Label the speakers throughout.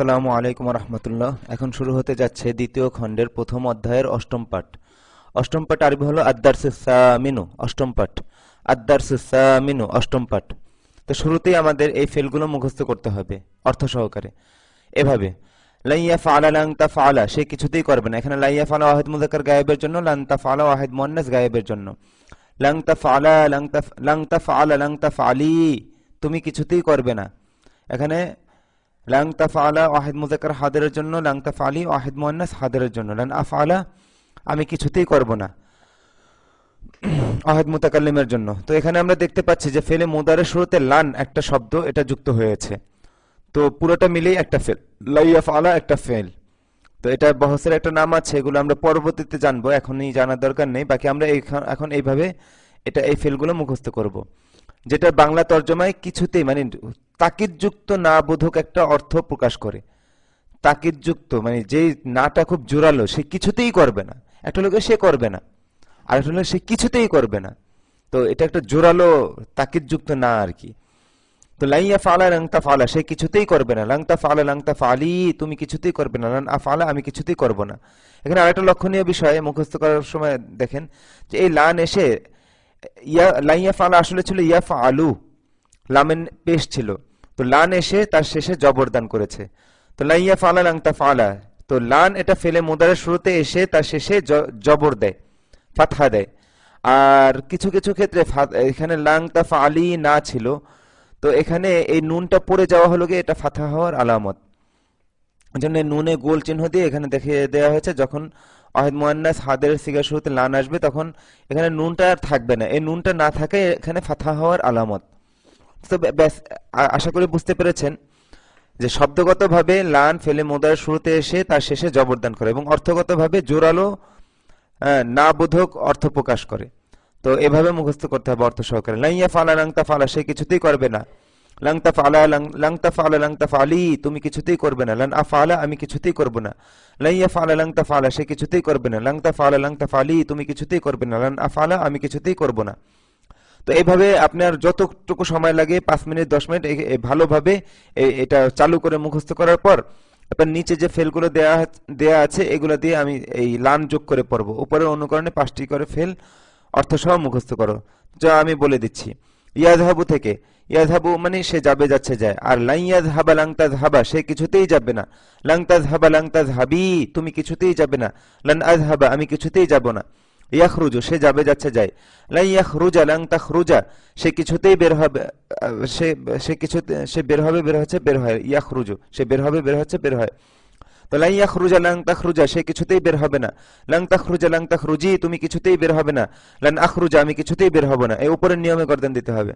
Speaker 1: আসসালামু আলাইকুম রহমতুল্লাহ এখন শুরু হতে যাচ্ছে দ্বিতীয় খণ্ডের প্রথম অধ্যায়ের অষ্টম পাঠ। অষ্টম পাঠ আরবি হলো আদার মিনু অষ্টম পাঠ। আদার মিনু অষ্টম পাঠ। তো শুরুতেই আমাদের এই ফেলগুলো মুখস্থ করতে হবে, অর্থ সহকারে। এভাবে লাইয়া ফালা লাংতা ফালা সে কিছুতেই করবে না। এখানে লাইয়া ফালা ওয়াহিদ মুজাক্কার গায়েবের জন্য লাংতা ফালা ওয়াহিদ মুয়ান্নাস গায়েবের জন্য। লাংতা ফালা লাংতা লাংতা ফালা লাংতা ফালি তুমি কিছুতেই করবে না। এখানে লাং তাফআলা ওয়াহিদ মুজাক্কার হাদিরের জন্য লাং তাফআলি ওয়াহিদ মুয়ান্নাস হাদিরের জন্য লান আফআলা আমি কিছুতেই করব না। ওয়াহিদ মুতাকাল্লিমের জন্য। তো এখানে আমরা দেখতে পাচ্ছি যে ফেলে মুদারের শুরুতে লান একটা শব্দ, এটা যুক্ত হয়েছে। তো পুরোটা মিলেই একটা ফেল। লাইয়াফ আলা একটা ফেল। তো এটা বহসের একটা নাম আছে, এগুলো আমরা পরবর্তীতে জানব। এখনই জানার দরকার নেই। বাকি আমরা এখন এইভাবে এটা এই ফেলগুলো মুখস্থ করব। যেটা বাংলা তর্জমায় কিছুতেই মানে তাকিদযুক্ত না বোধক একটা অর্থ প্রকাশ করে। তাকিদযুক্ত মানে যেই নাটা খুব জোরালো, সে কিছুতেই করবে না। একটা লোকে সে করবে না। আর একটা লোক সে কিছুতেই করবে না। তো এটা একটা জোরালো তাকিদযুক্ত না আর কি। তো লাইয়া ফালা লাংতা ফালা সে কিছুতেই করবে না। লাংতা ফালা লাংতা ফালি তুমি কিছুতেই করবে না। লান আফালা, আমি কিছুতেই করব না। এখানে আরেকটা লক্ষণীয় বিষয় মুখস্থ করার সময় দেখেন যে এই লান এসে ইয়া লাইয়া আসলে ছিল ইয়া আলু লামেন পেশ ছিল। তো লান এসে তার শেষে জবরদান করেছে। তো লাইয়া ফালা লাংতা ফালা। তো লান এটা ফেলে মোদারের শুরুতে এসে তার শেষে জবর দেয় ফাতহা দেয়। আর কিছু কিছু ক্ষেত্রে এখানে লাংতা ফালি না ছিল। তো এখানে এই নুনটা পড়ে যাওয়া হলো গিয়ে এটা ফাথা হওয়ার আলামত। জন্য নুনে গোল চিহ্ন দিয়ে এখানে দেখে দেওয়া হয়েছে যখন অহেদ মুয়ান্নাস হাদের সিগার শুরুতে লান আসবে, তখন এখানে নুনটা আর থাকবে না। এই নুনটা না থাকে, এখানে ফাথা হওয়ার আলামত। তো ব্যাস আশা করি বুঝতে পেরেছেন যে শব্দগতভাবে লান ফেলে মোদার শুরুতে এসে তার শেষে জবরদান করে এবং অর্থগতভাবে জোরালো না বোধক অর্থ প্রকাশ করে। তো এভাবে মুখস্থ করতে হবে অর্থ সহকারে। লাইয়া ফালা রাংতা ফালা, সে কিছুতেই করবে না। লাংতা ফালা লাং- লাংতা ফালা লাংতা ফালি তুমি কিছুতেই করবে না। লান আফালা আমি কিছুতেই করব না। লাইয়া ফালা লাংতা ফালা সে কিছুতেই করবে না। লাংতা ফালা লাংতা ফালি তুমি কিছুতেই করবে না। লান আফালা আমি কিছুতেই করব না। তো এইভাবে আপনার যতটুকু সময় লাগে, পাঁচ মিনিট, দশ মিনিট ভালোভাবে এটা চালু করে মুখস্থ করার পর আপনার নিচে যে ফেলগুলো দেয়া দেয়া আছে, এগুলো দিয়ে আমি এই লান যোগ করে পড়ব। উপরের অনুকরণে পাঁচটি করে ফেল অর্থ সহ মুখস্থ করো। যা আমি বলে দিচ্ছি। ইয়াজহাবু থেকে। ইয়াজহাবু মানে সে যাবে যাচ্ছে যায়। আর লাইয়াজ হাবা লাংতাজ হাবা সে কিছুতেই যাবে না। লাংতাজ হাবা লাংতাজ হাবি তুমি কিছুতেই যাবে না। লান আজ হাবা আমি কিছুতেই যাব না। ইয়াখরুজু, সে যাবে যাচ্ছে যায়। লাই ইয়াখরুজা, লাং তাখরুজা, সে কিছুতেই বের হবে, সে সে কিছুতে, সে বের হবে, বের হচ্ছে, বের হয়। ইয়াখরুজু, সে বের হবে, বের হচ্ছে, বের হয়। তো লাই ইয়াখরুজা, লাং তাখরুজা, সে কিছুতেই বের হবে না। লাং তাখরুজা, লাং তাখরুজি, তুমি কিছুতেই বের হবে না। লান আখরুজা, আমি কিছুতেই বের হব না। এই উপরের নিয়মে গর্দান দিতে হবে।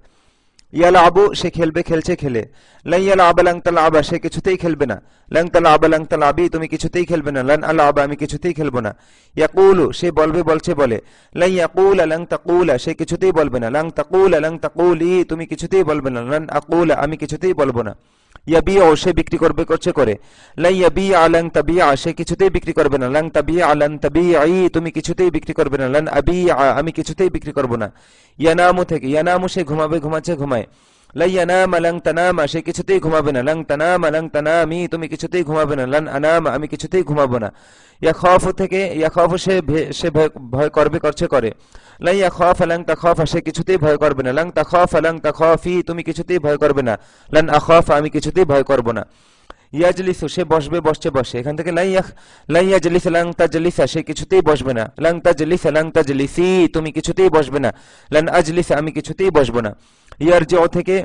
Speaker 1: ইয়ালা আবু, সে খেলবে, খেলছে, খেলে। লাইয়াল আবা, লাং তালা আবা, সে কিছুতেই খেলবে না। লাং তালা আবা, লাং তালা আবি, তুমি কিছুতেই খেলবে না। লান আলা আবা, আমি কিছুতেই খেলব না। ইয়াকুলু, সে বলবে, বলছে, বলে। লাই ইয়াকুল, লাং তাকুলা, সে কিছুতেই বলবে না। লাং তাকুল, লাং তাকুলি, তুমি কিছুতেই বলবে না। লান আকুল, আমি কিছুতেই বলব না। ইয়াবি ও সে বিক্রি করবে করছে করে। লাই ইয়াবি আলাং তাবি সে কিছুতেই বিক্রি করবে না। লাং তাবি আলং তাবি আই তুমি কিছুতেই বিক্রি করবে না। লান আবি আমি কিছুতেই বিক্রি করব না। ইয়ানামু থেকে, ইয়ানামু সে ঘুমাবে, ঘুমাচ্ছে, ঘুমায়। লাইয়ানামা লং তানামা সে কিছুতেই ঘুমাবে না লং তানামা লং তানামি তুমি কিছুতেই ঘুমাবে না লন আনামা আমি কিছুতেই ঘুমাবো না ইয়া খফ থেকে ইয়া খফ সে সে ভয় করবে করছে করে লাইয়া খফ লং তা খফ সে কিছুতেই ভয় করবে না লং তা খফ লাং তা খফি তুমি কিছুতেই ভয় করবে না লন আখফ আমি কিছুতেই ভয় করব না ইয়াজলিসু সে বসবে বসছে বসে। এখান থেকে লাই ইয়াখ লাই ইয়াজলিস লাং সে কিছুতেই বসবে না। লাং তাজলিসা লাং তুমি কিছুতেই বসবে না। লান আজলিসা আমি কিছুতেই বসবো না। ইয়ারজিও থেকে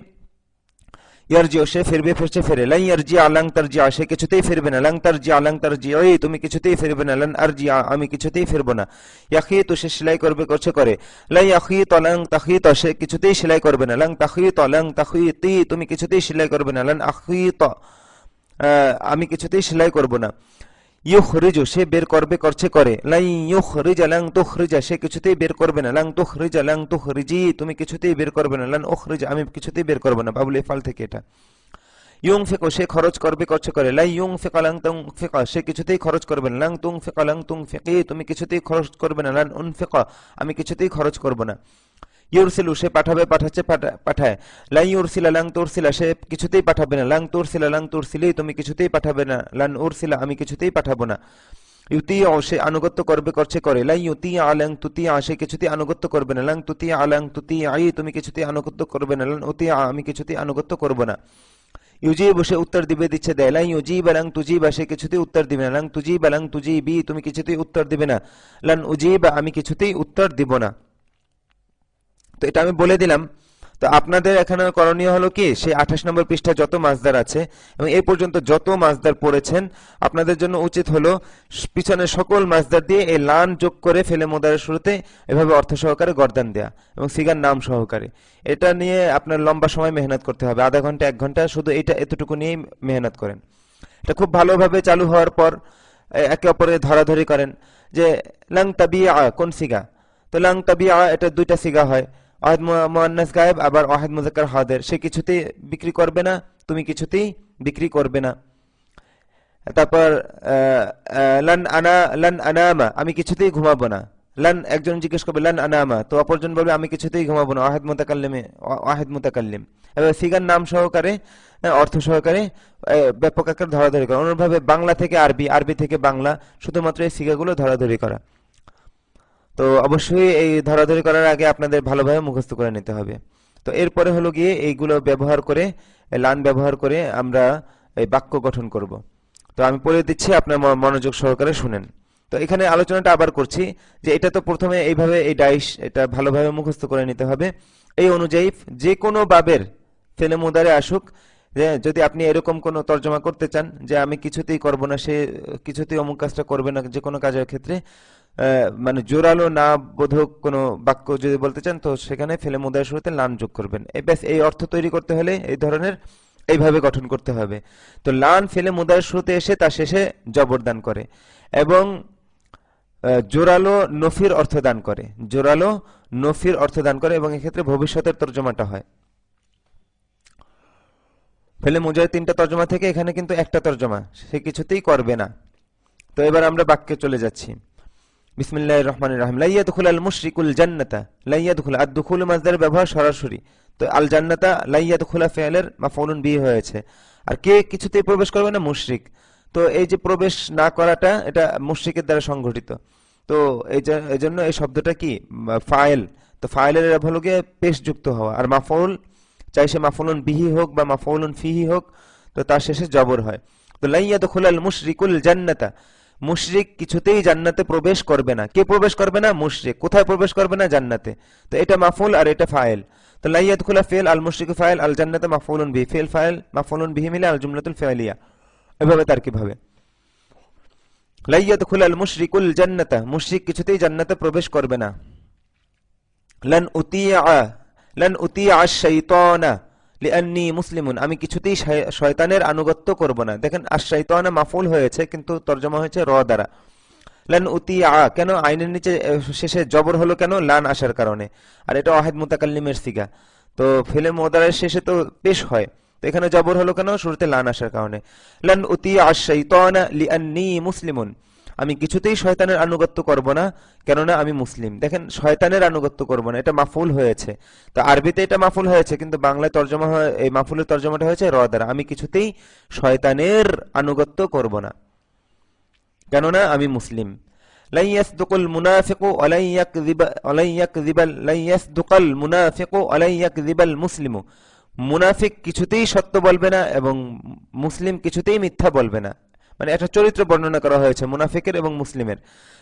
Speaker 1: ইয়ারজিও সে ফিরবে ফিরছে ফেরে। লাই ইয়ারজি আলাং তারজিয়া সে কিছুতেই ফিরবে না। লাং তারজি আলাং তারজি ওই তুমি কিছুতেই ফিরবে না। লান আরজিয়া আমি কিছুতেই ফিরবো না। ইয়াখি তো সে সেলাই করবে করছে করে। লাই ইয়াখি তলাং তাখি তো সে কিছুতেই সেলাই করবে না। লাং তাখি তলাং তাখি তি তুমি কিছুতেই সেলাই করবে না। লান আখি ত আহ, আমি কিছুতেই সেলাই করব না। ইউখরিজু, সে বের করবে, করছে করে। লাই ইউখরিজা, লাং তুখরিজা, সে কিছুতেই বের করবে না। লাং তুখরিজা, লাং তুখরিজি, তুমি কিছুতেই বের করবে না। লান উখরিজা, আমি কিছুতেই বের করব না। বাবুল ইফাল থেকে এটা। ইউং ফেকো সে খরচ করবে, করছে করে। লাই ইউং ফেকা লাং তুং ফেকা সে কিছুতেই খরচ করবে না। লাং তুং ফেকা লাং তুং ফেকে তুমি কিছুতেই খরচ করবে না। লান উন ফেকা আমি কিছুতেই খরচ করব না। ইউরসিলু, সে পাঠাবে, পাঠাচ্ছে, পাঠা- পাঠায়। লাই ইউরসিলা, লাং তুরসিলা, সে কিছুতেই পাঠাবে না। লাং তুরসিলা, লাং তুরসিলি, তুমি কিছুতেই পাঠাবে না। লান উরসিলা, আমি কিছুতেই পাঠাবো না। ইউতি সে আনুগত্য করবে, করছে, করে। লাই ইউতি আলাং তুতি সে কিছুতেই আনুগত্য করবে না। লাং তুতি আলাং তুতি আই, তুমি কিছুতেই আনুগত্য করবে না। লান উতি আমি কিছুতেই আনুগত্য করব না। ইউজিব, সে উত্তর দিবে, দিচ্ছে, দেয়। লাই ইউজিব, লাং তুজিব, সে কিছুতেই উত্তর দিবে না। লাং তুজিব, লাং তুজিবি, তুমি কিছুতেই উত্তর দিবে না। লান উজিব, আমি কিছুতেই উত্তর দিব না। তো এটা আমি বলে দিলাম। তো আপনাদের এখানে করণীয় হলো কি, সেই আঠাশ নম্বর পৃষ্ঠা যত মাছদার আছে এবং এই পর্যন্ত যত মাছদার পড়েছেন, আপনাদের জন্য উচিত হলো পিছনে সকল মাছদার দিয়ে এই লান যোগ করে ফেলে মোদারের শুরুতে এভাবে অর্থ সহকারে গরদান দেয়া এবং সিগার নাম সহকারে। এটা নিয়ে আপনার লম্বা সময় মেহনত করতে হবে। আধা ঘণ্টা, এক ঘণ্টা শুধু এটা এতটুকু নিয়েই মেহনত করেন। এটা খুব ভালোভাবে চালু হওয়ার পর একে অপরে ধরাধরি করেন যে, লাং তাবিয়া কোন সিগা তো লাং তাবিয়া এটা দুইটা সিগা হয়। অহেদ মোয়ান্নাস গায়েব, আবার অহেদ মুজাক্কার হাদের। সে কিছুতেই বিক্রি করবে না, তুমি কিছুতেই বিক্রি করবে না। তারপর লান আনা, লান আনামা, আমি কিছুতেই ঘুমাবো না। লান, একজন জিজ্ঞেস করবে, লান আনামা, তো অপরজন বলবে আমি কিছুতেই ঘুমাবো না। ওয়াহেদ মুতাকাল্লিমে ওয়াহেদ মুতাকাল্লিম। এবার ফিগার নাম সহকারে অর্থ সহকারে ব্যাপক আকার ধরাধরি করা। অনুরূপভাবে বাংলা থেকে আরবি আরবি থেকে বাংলা, শুধুমাত্র এই সিগাগুলো ধরাধরি করা। তো অবশ্যই এই ধরাধরি করার আগে আপনাদের ভালোভাবে মুখস্থ করে নিতে হবে। তো এরপরে হলো গিয়ে এইগুলো ব্যবহার করে, লান ব্যবহার করে আমরা এই বাক্য গঠন করব। তো আমি পড়ে দিচ্ছি, আপনার মনোযোগ সহকারে শুনেন। তো এখানে আলোচনাটা আবার করছি যে এটা তো প্রথমে এইভাবে এই ডাইস, এটা ভালোভাবে মুখস্থ করে নিতে হবে। এই অনুযায়ী যে কোনো বাবের ফেলে মুদারে আসুক, যে যদি আপনি এরকম কোনো তর্জমা করতে চান যে আমি কিছুতেই করব না, সে কিছুতেই অমুক কাজটা করবে না, যে কোনো কাজের ক্ষেত্রে মানে জোরালো না বোধক কোনো বাক্য যদি বলতে চান, তো সেখানে ফেলে মুদার শুরুতে লান যোগ করবেন। এই ব্যাস, এই অর্থ তৈরি করতে হলে এই ধরনের এইভাবে গঠন করতে হবে। তো লান ফেলে মুদার শুরুতে এসে তা শেষে জবরদান করে এবং জোরালো নফির অর্থ দান করে। জোরালো নফির অর্থ দান করে এবং এক্ষেত্রে ভবিষ্যতের তর্জমাটা হয়। ফেলে মুজাহিদ তিনটা তর্জমা থেকে এখানে কিন্তু একটা তর্জমা, সে কিছুতেই করবে না। তো এবার আমরা বাক্যে চলে যাচ্ছি। বিসমিল্লাহ রহমান রাহিম। লাইয়া দুখুল আল মুশরিকুল জান্নাতা। লাইয়া দুখুল আর দুখুল মাজদার ব্যবহার সরাসরি। তো আল জান্নাতা লাইয়া দুখুলা ফেলের মাফউলুন বি হয়েছে। আর কে কিছুতেই প্রবেশ করবে না? মুশরিক। তো এই যে প্রবেশ না করাটা, এটা মুশরিকের দ্বারা সংঘটিত। তো এই জন্য এই শব্দটা কি? ফাইল। তো হলো গিয়ে পেশ যুক্ত হওয়া। আর মাফউল, চাই সে মাফউলুন বিহি হোক বা মাফউলুন ফিহি হোক, তো তার শেষে জবর হয়। তো লাইয়া দুখুল আল মুশরিকুল জান্নাতা। মুশরিক কিছুতেই জান্নাতে প্রবেশ করবে না। কে প্রবেশ করবে না? মুশরিক। কোথায় প্রবেশ করবে না? জান্নাতে। তো এটা মাফুল আর এটা ফাইল। তো লাইয়াত খুলা ফেল আল মুশরিক ফাইল আল জান্নাতে মাফুলুন বি ফেল ফাইল মাফুলুন বিহি মিলে আল জুমলাতুল ফাইলিয়া। এভাবে তার কীভাবে লাইয়াত খুলা আল মুশরিকুল জান্নাতা। মুশরিক কিছুতেই জান্নাতে প্রবেশ করবে না। লান উতিয়া উতিয়া লিআন্নি মুসলিমুন, আমি কিছুতেই শায়- শয়তানের আনুগত্য করব না। দেখেন আশাইতানা মাফুল হয়েছে, কিন্তু তর্জমা হয়েছে র দ্বারা। লান উতিয়া কেন আইনের নিচে শেষে জবর হলো কেন? লান আসার কারণে। আর এটা ওয়াহিদ মুতাকাল্লিমের সিগা। তো ফেলে মোদারের শেষে তো পেশ হয়। তো এখানে জবর হলো কেন? শুরুতে লান আসার কারণে। লান উতিয়া শাইতানা লিআন্নি মুসলিমুন। আমি কিছুতেই শয়তানের আনুগত্য করব না কেননা আমি মুসলিম দেখেন শয়তানের আনুগত্য করব না এটা মাফুল হয়েছে তো আরবিতে এটা মাফুল হয়েছে কিন্তু বাংলায় তর্জমা হয় এই মাফুলের তর্জমাটা হয়েছে র দ্বারা আমি কিছুতেই শয়তানের আনুগত্য করব না কেননা আমি মুসলিম لن يصدق المنافق ولن يكذب ولن يكذب لن يصدق المنافق ولن يكذب المسلم মুনাফিক কিছুতেই সত্য বলবে না এবং মুসলিম কিছুতেই মিথ্যা বলবে না মানে একটা চরিত্র বর্ণনা করা হয়েছে, মুনাফিকের এবং মুসলিমের।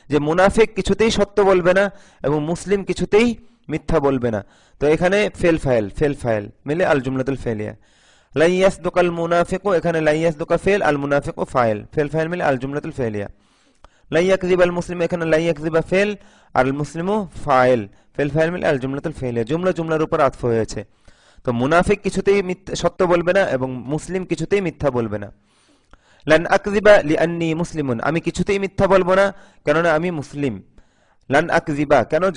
Speaker 1: যে মুনাফিক কিছুতেই সত্য বলবে না এবং মুসলিম কিছুতেই মিথ্যা বলবে না। তো এখানে ফেল ফাইল ফেল ফাইল, মিলে আল জুমলাতুল ফেলিয়া লাইয়াস দোকাল মুনাফিকও এখানে লাইয়াস দোকা ফেল, আল মুনাফিকও ফাইল, ফেল ফাইল মিলে আল জুমলাতুল ফেলিয়া লাইয়াকজিব আল মুসলিম, এখানে লাইয়াকজিবা ফেল আর মুসলিমও ফাইল, ফেল ফাইল মিলে আল জুমলাতুল ফেলিয়া জুমলা জুমলার উপর আতফ হয়েছে। তো মুনাফিক কিছুতেই সত্য বলবে না এবং মুসলিম কিছুতেই মিথ্যা বলবে না। লান আকজিবা লিআন্নি মুসলিমুন। আমি কিছুতেই মিথ্যা বলব না, কেননা আমি মুসলিম। লান আকজিবা, কেন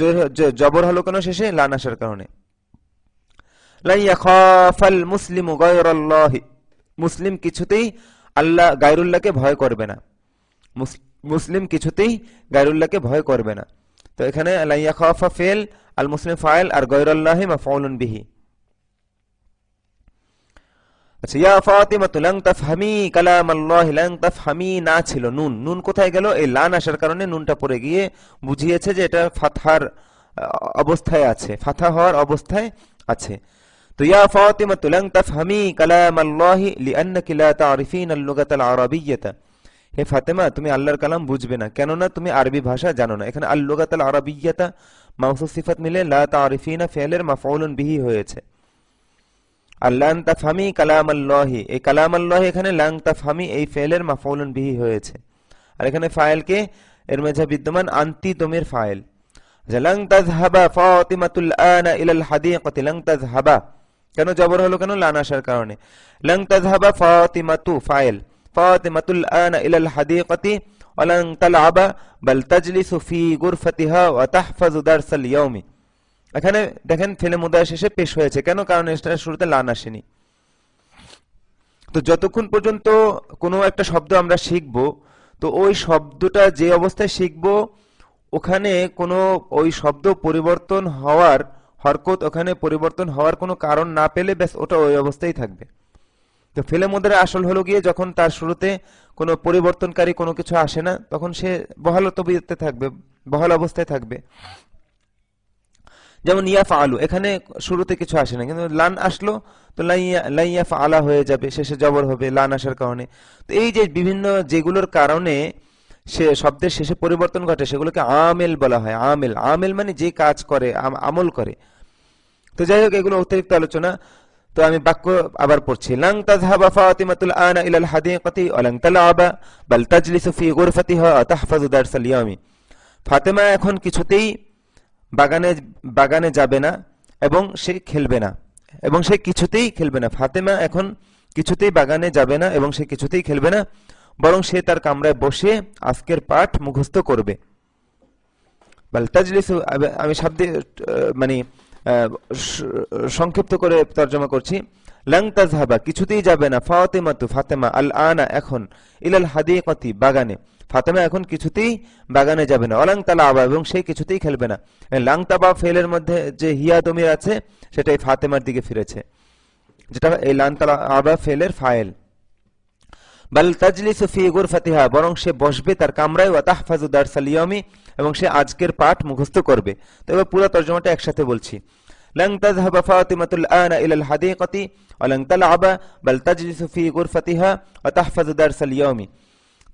Speaker 1: জবর হলো কেন শেষে? লান আসার কারণে। লা মুসলিমু কিছুতেই আল্লাহ গায়রুল্লাহকে ভয় করবে না। মুস- মুসলিম কিছুতেই গায়রুল্লাহকে ভয় করবে না। তো এখানে লা ইয়াখাফা ফেল, আল মুসলিম ফাইল, আর গৈরুল্লাহি মাফউলুন বিহি। আচ্ছা ইয়া ফাতিমাতু লাং তাফহামি কালাম আল্লাহ লাং তাফহামি না ছিল, নুন। নুন কোথায় গেল? এই লান আসার কারণে নুনটা পড়ে গিয়ে বুঝিয়েছে যে এটা ফাতহার অবস্থায় আছে ফাথা হওয়ার অবস্থায় আছে। তো ইয়া ফাতিমাতু লাং তাফহামি কালাম আল্লাহ লিআন্নাকি লা তা'রিফিন আল-লুগাত আল-আরাবিয়্যাতা হে ফাতেমা, তুমি আল্লাহর কালাম বুঝবে না, কেননা তুমি আরবি ভাষা জানো না। এখানে আল-লুগাত আল-আরাবিয়্যাতা মাউসুফ সিফাত মিলে লা তা'রিফিনা ফি'লের মাফউলুন বিহি হয়েছে। আর লাং তাফহামি কালাম আল্লাহি এই কালাম আল্লাহি এখানে লাং তাফহামি এই ফেলের মাফউলুন বিহি হয়েছে। আর এখানে ফাইলকে এর মাঝে বিদ্যমান আন্তি দমের ফাইল লাং তাযহাবা ফাতিমাতুল আনা ইলাল হাদিকাতি লাং তাযহাবা। কেন জবর হলো কেন? লান আসার কারণে। Lung তাযহাবা Fatimatu, file. ফাতিমাতুল আনা ইলাল হাদিকাতি ওয়ালাং তালআবা, বাল তাজলিসু ফি গুরফাতিহা ওয়া তাহফাজু দারসাল ইয়াউমি। এখানে দেখেন ফেলে মুদার শেষে পেশ হয়েছে। কেন? কারণ এটা শুরুতে লান আসেনি। তো যতক্ষণ পর্যন্ত কোনো একটা শব্দ আমরা শিখব, তো ওই শব্দটা যে অবস্থায় শিখব, ওখানে কোনো ওই শব্দ পরিবর্তন হওয়ার, হরকত ওখানে পরিবর্তন হওয়ার কোনো কারণ না পেলে ব্যাস ওটা ওই অবস্থায় থাকবে। তো ফেলে মুদ্রা আসল হলো গিয়ে যখন তার শুরুতে কোনো পরিবর্তনকারী কোনো কিছু আসে না, তখন সে বহাল তবিয়তে থাকবে, বহাল অবস্থায় থাকবে। যেমন ইয়াফা আলু এখানে শুরুতে কিছু আসে না, কিন্তু লান আসলো, তো লাইয়া লাইয়াফা আলা হয়ে যাবে, শেষে জবর হবে, লান আসার কারণে। তো এই যে বিভিন্ন যেগুলোর কারণে সে, শব্দের শেষে পরিবর্তন ঘটে, সেগুলোকে আমেল বলা হয়, আমেল। আমেল মানে যে কাজ করে, আম- আমল করে। তো যাই হোক, এগুলো অতিরিক্ত আলোচনা। তো আমি বাক্য আবার পড়ছি, লাং তাযহাবা ফাতিমাতুল আনা ইলাল হাদিকাতি ওয়া লাং বাল তাজলিসু ফি গুরফাতিহা ওয়া তাহফাজু দারসাল ইয়ামি। ফাতেমা এখন কিছুতেই বাগানে বাগানে যাবে না এবং সে খেলবে না। এবং সে কিছুতেই খেলবে না। ফাতেমা এখন কিছুতেই বাগানে যাবে না এবং সে কিছুতেই খেলবে না, বরং সে তার কামরায় বসে আজকের পাঠ মুখস্থ করবে। আমি শব্দে মানে সংক্ষিপ্ত করে তর্জমা করছি। লাং তাজহাবা, কিছুতেই যাবে না। ফাতেমাতু, ফাতেমা আল আনা এখন ইলাল হাদিকাতি বাগানে। ফাতেমা এখন কিছুতেই বাগানে যাবে না। অলাং তালা আবা এবং সে কিছুতেই খেলবে না। লাংতাবা ফেলের মধ্যে যে হিয়া দমির আছে, সেটাই ফাতেমার দিকে ফিরেছে। যেটা এই লাংতালা আবা ফেলের ফাইল বাল তাজলিসু ফি গুরফাতিহা, বরং সে বসবে তার কামরায় এবং সে আজকের পাঠ মুখস্থ করবে। তো এবার পুরো তর্জমাটা একসাথে বলছি। لن تذهب فاطمة الآن إلى الحديقة ولن تلعب بل تجلس في غرفتها وتحفظ درس اليوم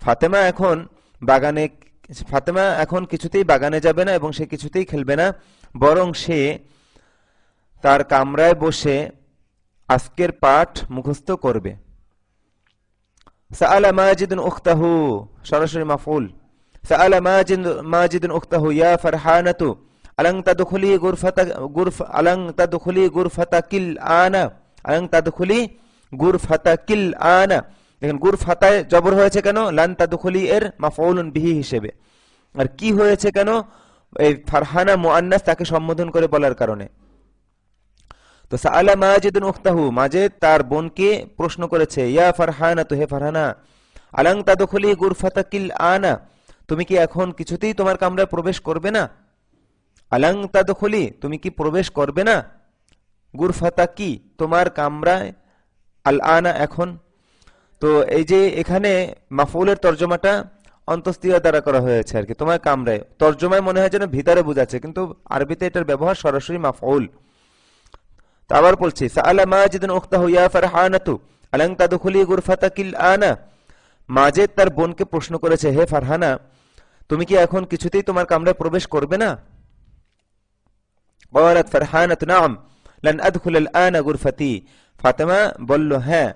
Speaker 1: ফাতেমা এখন বাগানে ফাতেমা এখন কিছুতেই বাগানে যাবে না এবং সে কিছুতেই খেলবে না বরং সে তার কামরায় বসে আজকের পাঠ মুখস্থ করবে سأل ماجد أخته সরাসরি মাফুল سأل ماجد ماجد أخته আলং তাদখলি গুরফাতা গুরফ আলং তাদখলি গুরফাতা কিল আনা আলং তাদখলি গুরফাতা কিল আনা দেখেন, গুরফাতায় জবর হয়েছে কেন? লান তাদখলি এর মাফউলুন বিহি হিসেবে। আর কি হয়েছে কেন? এই ফারহানা মুআন্নাস তাকে সম্বোধন করে বলার কারণে। তো সাআলা মাজিদুন উখতাহু। মাজেদ তার বোনকে প্রশ্ন করেছে, ইয়া ফারহানা, তো হে ফারহানা, আলং তাদখলি গুরফাতা কিল আনা? তুমি কি এখন কিছুতেই তোমার কামরায় প্রবেশ করবে না? আলাং তাদখুলি, তুমি কি প্রবেশ করবে না? গুরফাতা কি? তোমার কামরায়? আল আনা এখন। তো এই যে এখানে মাফউলের তর্জমাটা অন্তস্তীয় দ্বারা করা হয়েছে আর কি, তোমার কামরায়। তর্জমায় মনে হয় যেন ভিতরে বোঝাচ্ছে, কিন্তু আরবিতে এটার ব্যবহার সরাসরি মাফউল। তো আবার বলছি, সাআলা মাজিদুন উখতাহু ইয়া ফারহানাতু, আলাং তাদখুলি গুরফাতাকিল আনা। মাজেদ তার বোনকে প্রশ্ন করেছে, হে ফারহানা, তুমি কি এখন কিছুতেই তোমার কামরায় প্রবেশ করবে না? قالت فرحانة نعم لن أدخل الآن غرفتي ফাতেমা বলল হ্যাঁ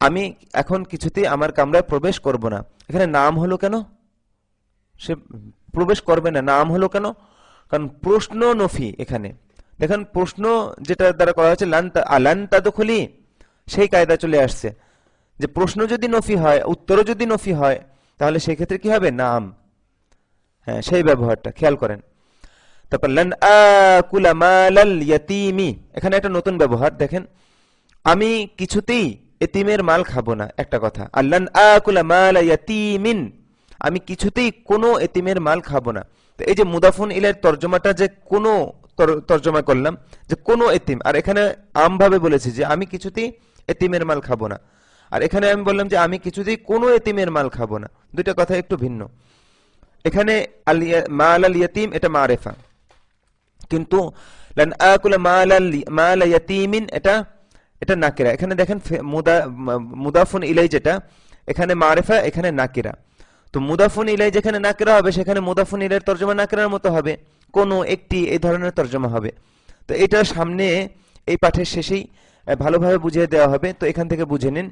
Speaker 1: আমি এখন কিছুতেই আমার কামরায় প্রবেশ করব না এখানে নাম হলো কেন সে প্রবেশ করবে না নাম হলো কেন কারণ প্রশ্ন নফি এখানে দেখেন প্রশ্ন যেটা দ্বারা করা হয়েছে আলান তাদখলি সেই কায়দা চলে আসছে যে প্রশ্ন যদি নফি হয় উত্তরও যদি নফি হয় তাহলে সেই ক্ষেত্রে কি হবে নাম হ্যাঁ সেই ব্যবহারটা খেয়াল করেন তারপর লান এখানে একটা নতুন ব্যবহার, দেখেন। আমি কিছুতেই এতিমের মাল খাব না, একটা কথা। আল্লান আকুলা মাল ইয়াতিমিন। আমি কিছুতেই কোনো এতিমের মাল খাব না। তো এই যে মুদাফুন ইলের তর্জমাটা যে কোনো তর্জমা করলাম, যে কোনো এতিম। আর এখানে আমভাবে বলেছি যে আমি কিছুতেই এতিমের মাল খাব না। আর এখানে আমি বললাম যে আমি কিছুতেই কোনো এতিমের মাল খাব না। দুইটা কথা একটু ভিন্ন। এখানে মাল আল ইয়াতিম, এটা মারেফা। কিন্তু এটা এটা নাকিরা। এখানে দেখেন মুদা, মুদাফুন ইলাই যেটা, এখানে মারেফা, এখানে নাকিরা। তো মুদাফুন ইলাই যেখানে নাকিরা হবে, সেখানে মুদাফুন ইলাইয়ের তর্জমা নাকিরার মতো হবে। কোনো একটি এই ধরনের তর্জমা হবে। তো এটা সামনে, এই পাঠের শেষেই ভালোভাবে বুঝিয়ে দেওয়া হবে। তো এখান থেকে বুঝে নিন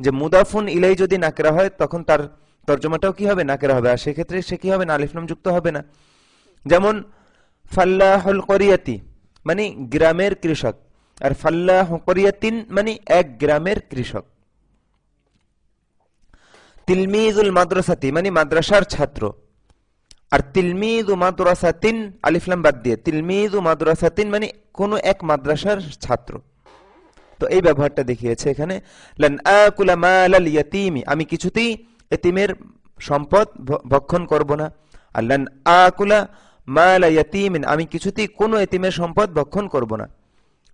Speaker 1: যে মুদাফুন ইলাই যদি নাকেরা হয়, তখন তার তর্জমাটাও কি হবে? নাকেরা হবে। আর সেক্ষেত্রে সে কি হবে? না আলিফলাম যুক্ত হবে না। যেমন ফাল্লাহুল করিয়াতি মানে গ্রামের কৃষক। আর ফাল্লাহ করিয়াতিন মানে এক গ্রামের কৃষক। তিলমিজুল মাদ্রাসাতি মানে মাদ্রাসার ছাত্র। আর তিলমিজু মাদ্রাসাতিন আলিফলাম বাদ দিয়ে তিলমিজু মাদ্রাসাতিন মানে কোন এক মাদ্রাসার ছাত্র। তো এই ব্যবহারটা দেখিয়েছে এখানে আমি কিছুতেই এতিমের সম্পদ ভক্ষণ করব না। আর লান আকুলা মালা ইয়াতিমিন, আমি কিছুতেই কোনো এতিমের সম্পদ ভক্ষণ করব না।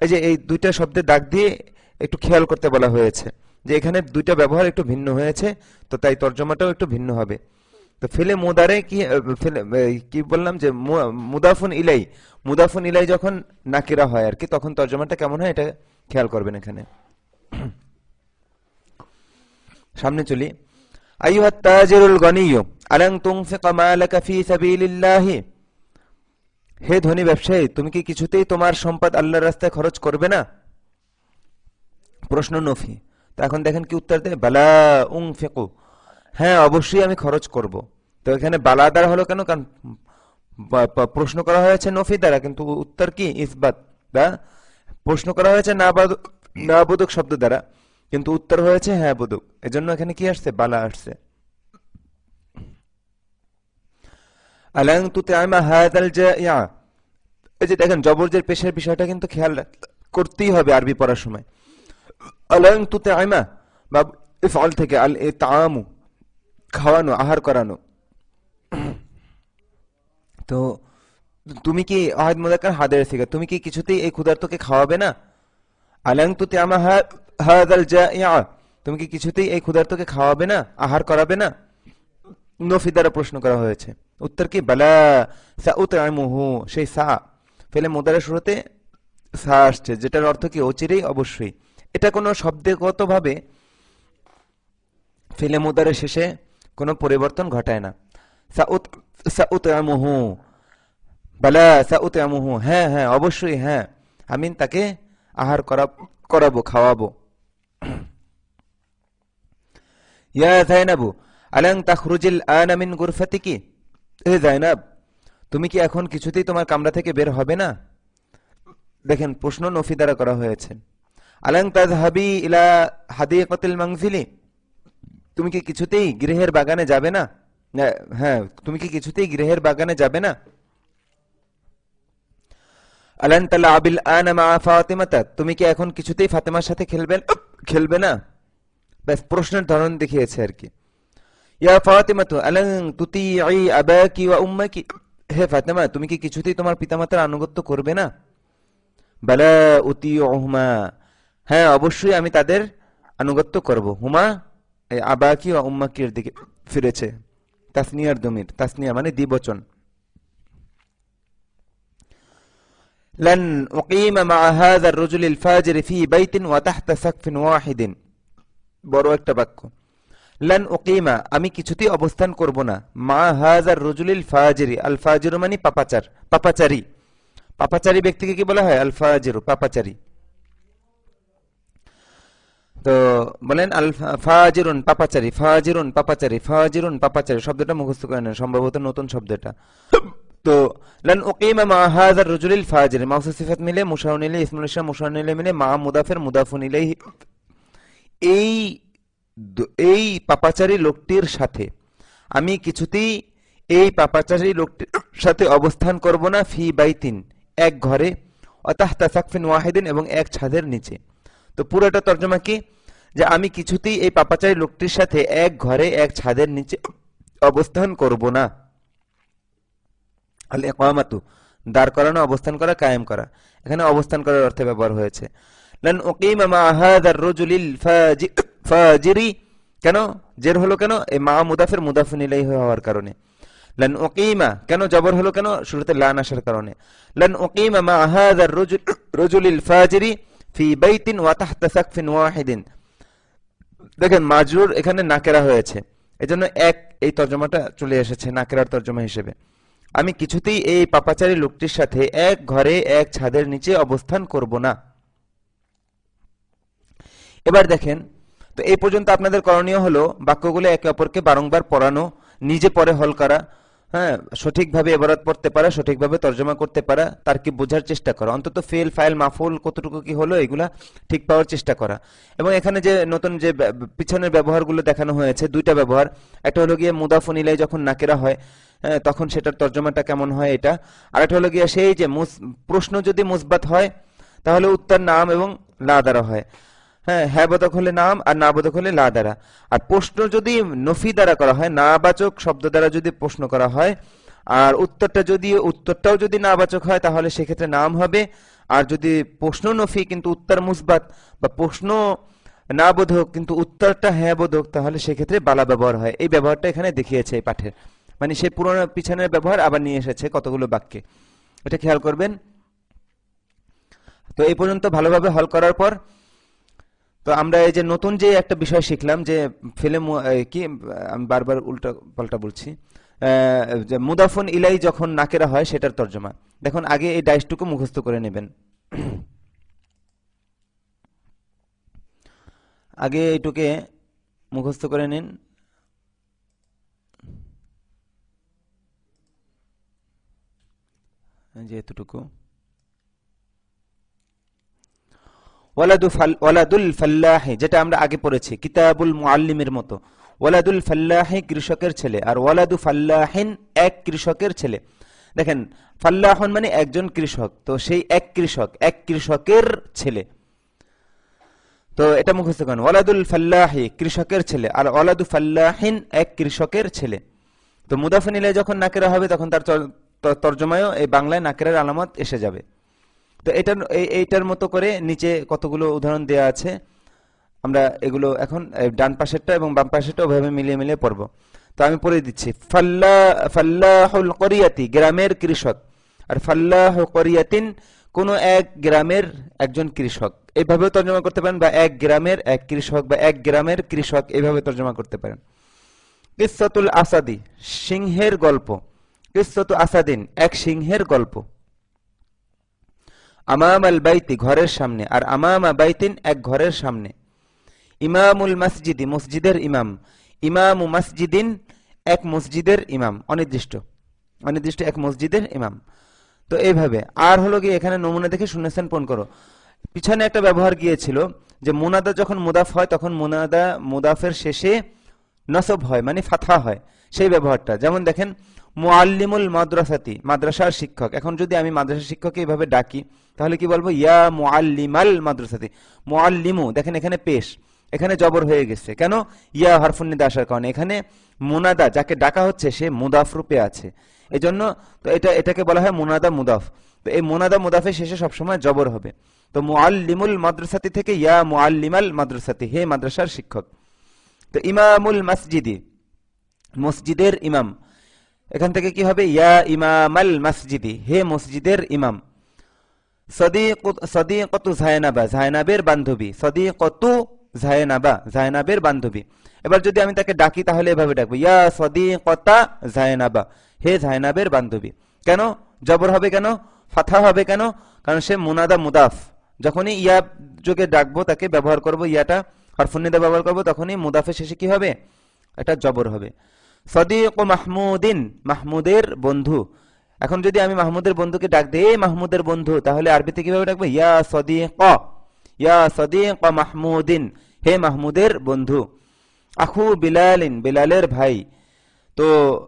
Speaker 1: এই যে এই দুইটা শব্দের দাগ দিয়ে একটু খেয়াল করতে বলা হয়েছে যে এখানে দুইটা ব্যবহার একটু ভিন্ন হয়েছে, তো তাই তর্জমাটাও একটু ভিন্ন হবে। তো ফেলে মুদারে কি কি বললাম যে মুদাফুন ইলাই মুদাফুন ইলাই যখন নাকিরা হয় আর কি, তখন তর্জমাটা কেমন হয় এটা খেয়াল করবেন এখানে। সামনে চলি। আইয়ুহা তাজিরুল গনিয়্যু আলান তুনফিকা মালাকা ফি সাবিলিল্লাহি? হে ধনী ব্যবসায়ী, তুমি কি কিছুতেই তোমার সম্পদ আল্লাহর রাস্তায় খরচ করবে না? প্রশ্ন নফি। তো এখন দেখেন কি উত্তর দেয়, বালা উং ফেকু হ্যাঁ অবশ্যই আমি খরচ করব। তো এখানে বালা দ্বারা হলো কেন? কারণ প্রশ্ন করা হয়েছে নফি দ্বারা, কিন্তু উত্তর কি? ইসবাত বা প্রশ্ন করা হয়েছে না না বোধক শব্দ দ্বারা, কিন্তু উত্তর হয়েছে হ্যাঁ বোধক এজন্য এখানে কি আসছে? বালা আসছে। আলাং তুতিআমা হাদাল জাইয়া এই যে দেখেন জবরজের পেশের বিষয়টা কিন্তু খেয়াল করতেই হবে আরবি পড়ার সময় আলাং তুতিআমা বা ইফআল থেকে আল এ তামু খাওয়ানো আহার করানো তো তুমি কি আহাদ মুদাক্কার হাদের থেকে তুমি কি কিছুতেই এই ক্ষুধার্তকে খাওয়াবে না আলাং তুতিআমা হাদাল জাইয়া তুমি কি কিছুতেই এই ক্ষুধার্তকে খাওয়াবে না আহার করাবে না নফি দ্বারা প্রশ্ন করা হয়েছে। উত্তর কি? বালা সা উতআমুহু সেই সা। ফেলে মোদারের শুরুতে সা আসছে, যেটার অর্থ কি? অচিরেই, অবশ্যই। এটা কোনো শব্দগতভাবে ফেলে মোদারের শেষে কোনো পরিবর্তন ঘটায় না। সা উত সা উতআমুহু বালা সা উতআমুহু হ্যাঁ হ্যাঁ অবশ্যই হ্যাঁ। আমি তাকে আহার করা করাবো, খাওয়াবো। ইয়া জাইনাবু আলাং তাখরুজিল আনা মিন গুরফাতিকি? হে জাইনাব, তুমি কি এখন কিছুতেই তোমার কামরা থেকে বের হবে না? দেখেন, প্রশ্ন নফি দ্বারা করা হয়েছে। আলাং তাজহাবি ইলা হাদিকাতিল মানজিলি তুমি কি কিছুতেই গৃহের বাগানে যাবে না? হ্যাঁ তুমি কি কিছুতেই গৃহের বাগানে যাবে না? আলান আনা মা ফাতিমাতা? তুমি কি এখন কিছুতেই ফাতেমার সাথে খেলবে খেলবে না? ব্যাস, প্রশ্নের ধরন দেখিয়েছে আর কি। ইয়া ফাতিমাতু আলান তুতিঈ আবাকি ওয়া উম্মাকি হে ফাতেমা তুমি কি কিছুতেই তোমার পিতামাতার আনুগত্য করবে না বালা উতিউহুমা হ্যাঁ অবশ্যই আমি তাদের আনুগত্য করব হুমা এই আবাকি ওয়া উম্মাকির দিকে ফিরেছে তাসনিয়ার দমির তাসনিয়া মানে দ্বিবচন لن أقيم مع هذا الرجل الفاجر في بيت وتحت سقف واحد বড় একটা বাক্য লান উকিমা, আমি কিছুতেই অবস্থান করব না। মা হাজার রজুলিল ফাজিরি, আল ফাজিরু মানে পাপাচার, পাপাচারী। পাপাচারী ব্যক্তিকে কি বলা হয়? আল ফাজিরু, পাপাচারী। তো বলেন, আল ফাজিরুন পাপাচারী ফাজিরুন পাপাচারী ফাজিরুন পাপাচারী, শব্দটা মুখস্থ করে নেন সম্ভবত নতুন শব্দটা। তো, লান উকিমা মা হাজার রজুলিল ফাজিরি মাউসুফ সিফাত মিলে মুশাউন নিলে ইসমুল ইসলাম মুশাউন নিলে মিলে, মা মুদাফের মুদাফুন ইলাইহি। এই এই পাপাচারী লোকটির সাথে। আমি কিছুতেই এই পাপাচারী লোকটির সাথে অবস্থান করব না, ফি বাইতিন। এক ঘরে অতাহতা সাকফিন ওয়াহিদিন এবং এক ছাদের নিচে। তো পুরোটা তর্জমা কি? যে আমি কিছুতেই এই পাপাচারী লোকটির সাথে এক ঘরে, এক ছাদের নিচে অবস্থান করব না। আল দাঁড় করানো, অবস্থান করা, কায়েম করা। এখানে অবস্থান করার অর্থে ব্যবহার হয়েছে। লান উকিমা মা হাদার রাজুলিল ফাজি- ফাজিরি, কেন? জের হলো কেন? এই মা মুদাফের মুদাফিন ইলাইহি হওয়ার কারণে। লান ওকিমা কেন জবর হলো কেন? শুরুতে লান আসার কারণে। লান ওকিমা মা হাদার রাজুল, রাজুলিল ফাজিরি ফি বাইতিন ওয়া তাহতা সাকফিন ওয়াহিদিন। দেখেন, মাজরুর এখানে নাকেরা হয়েছে। এজন্য এক এই তর্জমাটা চলে এসেছে, নাকেরার তর্জমা হিসেবে। আমি কিছুতেই এই পাপাচারী লোকটির সাথে এক ঘরে, এক ছাদের নিচে অবস্থান করব না। এবার দেখেন তো এই পর্যন্ত আপনাদের করণীয় হলো বাক্যগুলো একে অপরকে বারংবার পড়ানো নিজে পরে হল করা হ্যাঁ সঠিকভাবে এবারত পড়তে পারা সঠিকভাবে তর্জমা করতে পারা তার কি বোঝার চেষ্টা করা অন্তত ফেল ফাইল মাফুল কতটুকু কি হলো এগুলা ঠিক পাওয়ার চেষ্টা করা। এবং এখানে যে নতুন যে পিছনের ব্যবহারগুলো দেখানো হয়েছে দুইটা ব্যবহার একটা হলো গিয়ে মুদাফুন ইলাই যখন নাকেরা হয় হ্যাঁ, তখন সেটার তর্জমাটা কেমন হয় এটা আর একটা হলো গিয়ে সেই যে প্রশ্ন যদি মুসবাত হয় তাহলে উত্তর নাম এবং লা দ্বারা হয়। হ্যাঁ হ্যাঁ হলে নাম আর না বোধক হলে লা দ্বারা। আর প্রশ্ন যদি নফি দ্বারা করা হয় না বাচক শব্দ দ্বারা যদি প্রশ্ন করা হয়, আর উত্তরটা যদি, উত্তরটাও যদি না বাচক হয়, তাহলে সেক্ষেত্রে নাম হবে। আর যদি প্রশ্ন নফি কিন্তু উত্তর মুসবাত, বা প্রশ্ন না বোধক কিন্তু উত্তরটা হ্যাঁ বোধক, তাহলে সেক্ষেত্রে বালা ব্যবহার হয়। এই ব্যবহারটা এখানে দেখিয়েছে এই পাঠের মানে সেই পুরোনো পিছনের ব্যবহার আবার নিয়ে এসেছে কতগুলো বাক্যে। এটা খেয়াল করবেন। তো এই পর্যন্ত ভালোভাবে হল করার পর তো আমরা এই যে নতুন যে একটা বিষয় শিখলাম যে ফিল্ম কি, আমি বারবার উল্টা পাল্টা বলছি যে মুদাফুন ইলাই যখন নাকেরা হয় সেটার তর্জমা। দেখুন, আগে এই ডাইসটুকু মুখস্থ করে নেবেন। আগে এইটুকে মুখস্থ করে নিন। যে এতটুকু ওয়ালাদু ফাল ওয়ালাদুল ফাল্লাহি, যেটা আমরা আগে পড়েছি, কিতাবুল মুআল্লিমের মতো। ওয়ালাদুল ফাল্লাহি কৃষকের ছেলে, আর ওয়ালাদু ফাল্লাহিন এক কৃষকের ছেলে। দেখেন, ফাল্লাহন মানে একজন কৃষক, তো সেই এক কৃষক, এক কৃষকের ছেলে। তো এটা মুখস্থ করেন, ওয়ালাদুল ফাল্লাহি কৃষকের ছেলে, আর ওয়ালাদু ফাল্লাহিন এক কৃষকের ছেলে। তো মুদাফিন ইলাই যখন নাকেরা হবে, তখন তর- তর্জমায়ও এই বাংলায় নাকেরার আলামত এসে যাবে। তো এটার এই- এইটার মতো করে নিচে কতগুলো উদাহরণ দেয়া আছে, আমরা এগুলো এখন ডান পাশেরটা এবং বাম পাশেরটা ওভাবে মিলিয়ে মিলিয়ে পড়ব। তো আমি পড়ে দিচ্ছি, ফাল্লা, ফাল্লাহুল করিয়াতি, গ্রামের কৃষক। আর ফাল্লাহ করিয়াতিন, কোন এক গ্রামের একজন কৃষক। এইভাবেও তর্জমা করতে পারেন, বা এক গ্রামের এক কৃষক, বা এক গ্রামের কৃষক এইভাবে তর্জমা করতে পারেন। কিসতুল আসাদি, সিংহের গল্প। কিসতু আসাদিন, এক সিংহের গল্প। আমাম আল বাইতি ঘরের সামনে, আর আমামা বাইতিন এক ঘরের সামনে। ইমামুল মসজিদি, মসজিদের ইমাম। ইমামু মসজিদিন এক মসজিদের ইমাম, অনির্দিষ্ট। অনির্দিষ্ট এক মসজিদের ইমাম। তো এইভাবে, আর হলো গিয়ে এখানে নমুনা দেখে শূন্যস্থান পূরণ করো। পিছনে একটা ব্যবহার গিয়েছিল, যে মোনাদা যখন মুদাফ হয়, তখন মোনাদা মুদাফের শেষে নসব হয় মানে ফাথা হয়, সেই ব্যবহারটা। যেমন দেখেন মুআল্লিমুল মাদ্রাসাতি, মাদ্রাসার শিক্ষক। এখন যদি আমি মাদ্রাসার শিক্ষককে এইভাবে ডাকি, তাহলে কি বলব? ইয়া মুআল্লিমাল মাদ্রাসাতি। মুআল্লিমু, দেখেন এখানে পেশ, এখানে জবর হয়ে গেছে। কেন? ইয়া হরফুন্নিদা আসার কারণে। এখানে মুনাদা, যাকে ডাকা হচ্ছে, সে মুদাফ রূপে আছে। এজন্য তো এটা, এটাকে বলা হয় মুনাদা মুদাফ। তো এই মুনাদা মুদাফের শেষে সবসময় জবর হবে। তো মুআল্লিমুল মাদ্রাসাতি থেকে ইয়া মুআল্লিমাল মাদ্রাসাতি, হে মাদ্রাসার শিক্ষক। তো ইমামুল মসজিদি, মসজিদের ইমাম। এখান থেকে কি হবে? ইয়া ইমামাল মসজিদি। হে মসজিদের ইমাম। সদি সদিকতু জায়নাবা জায়নাবের বান্ধবী। সদি সদিকতু জায়নাবা জায়নাবের বান্ধবী। এবার যদি আমি তাকে ডাকি, তাহলে এভাবে ডাকবো, ইয়া সদি সদিকতা জায়নাবা হে জায়নাবের বান্ধবী। কেন? জবর হবে কেন? ফাথা হবে কেন? কারণ সে মুনাদা মুদাফ। যখনই ইয়া যোগে ডাকবো, তাকে ব্যবহার করব, ইয়াটা হরফুন্নিদা ব্যবহার করব, তখনই মুদাফের শেষে কি হবে? এটা জবর হবে। সদিক ও মাহমুদিন, মাহমুদের বন্ধু। এখন যদি আমি মাহমুদের বন্ধুকে ডাক দিই, "এই মাহমুদের বন্ধু, তাহলে আরবিতে কীভাবে ডাকবো? ইয়া সদিক ইয়া সদিক মাহমুদিন, হে মাহমুদের বন্ধু। আখু বিলালিন, বিলালের ভাই। তো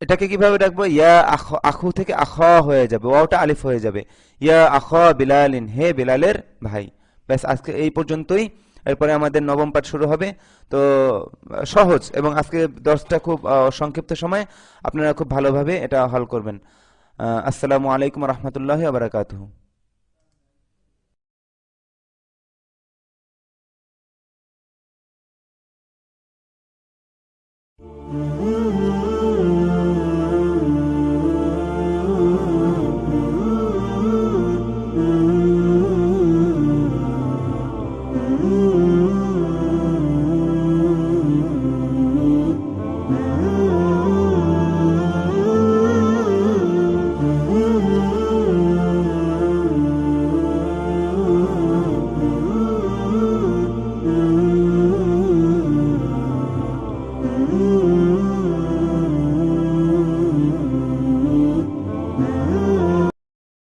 Speaker 1: এটাকে কীভাবে ডাকবো? ইয়া আখ, আখু থেকে আখ হয়ে যাবে ওটা আলিফ হয়ে যাবে। ইয়া আখ বিলালিন, হে বিলালের ভাই। ব্যাস, আজকে এই পর্যন্তই। এরপরে আমাদের নবম পাঠ শুরু হবে। তো, সহজ এবং আজকে দশটা খুব সংক্ষিপ্ত সময় আপনারা খুব ভালোভাবে এটা হল করবেন। আসসালামু আলাইকুম রহমতুল্লাহ বারাকাতুহু।